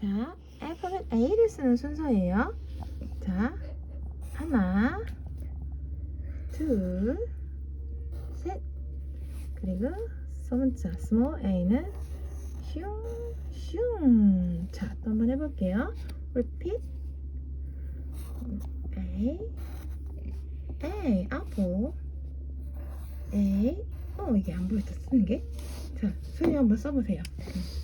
자, 알파벳 A를 쓰는 순서예요. 자, 하나, 둘, 셋. 그리고 소문자 small a는 슝, 슝. 자, 또 한번 해볼게요. repeat. A, A, apple. A, 어, 이게 안 보였어, 쓰는 게. 자, 소리 한번 써보세요. 음.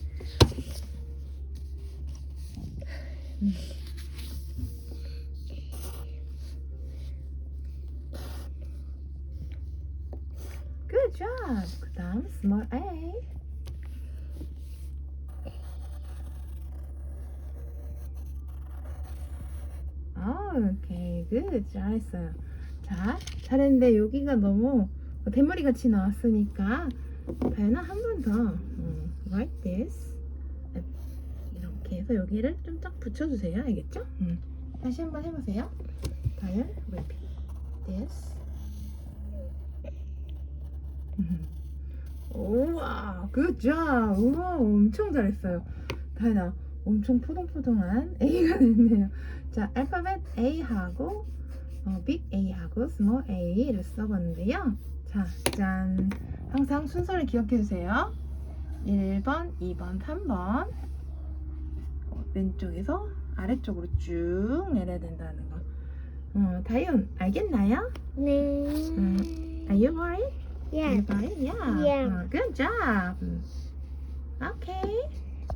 Good job. 그 다음 small a. 아, 오케이. good. 잘했어요. 자, 잘했는데 여기가 너무 대머리 같이 나왔으니까 다현아 한 번 더. 음, like this. 해서 여기를 좀 딱 붙여주세요. 알겠죠? 음. 다시 한번 해보세요. 다현, repeat this. 음. 우와, job. 우와, 엄청 잘했어요. 다현아, 엄청 포동포동한 A가 됐네요. 자, 알파벳 A하고 어, 빅 A하고 스몰 A를 써봤는데요. 자, 짠. 항상 순서를 기억해 주세요. 1번, 2번, 3번. 어, 왼쪽에서 아래쪽으로 쭉 내려야 된다는 거. 어, 다윤, 알겠나요? 네. 음. Are you worried? Yeah. You got it? Yeah. Yeah. Uh, good job. Okay.